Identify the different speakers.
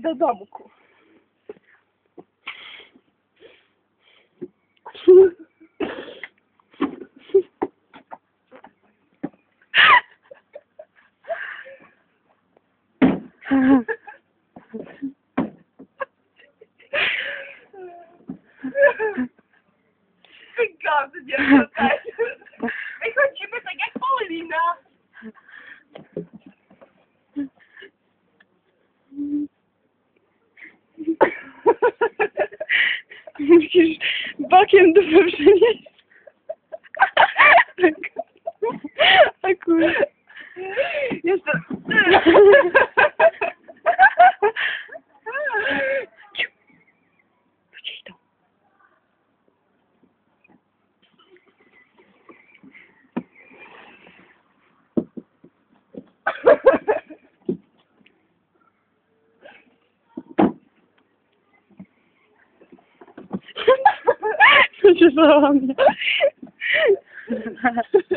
Speaker 1: i do domku. Wygodnie tutaj. Musisz bokiem dupę przenieść. Akurat. Jeszcze. mucho.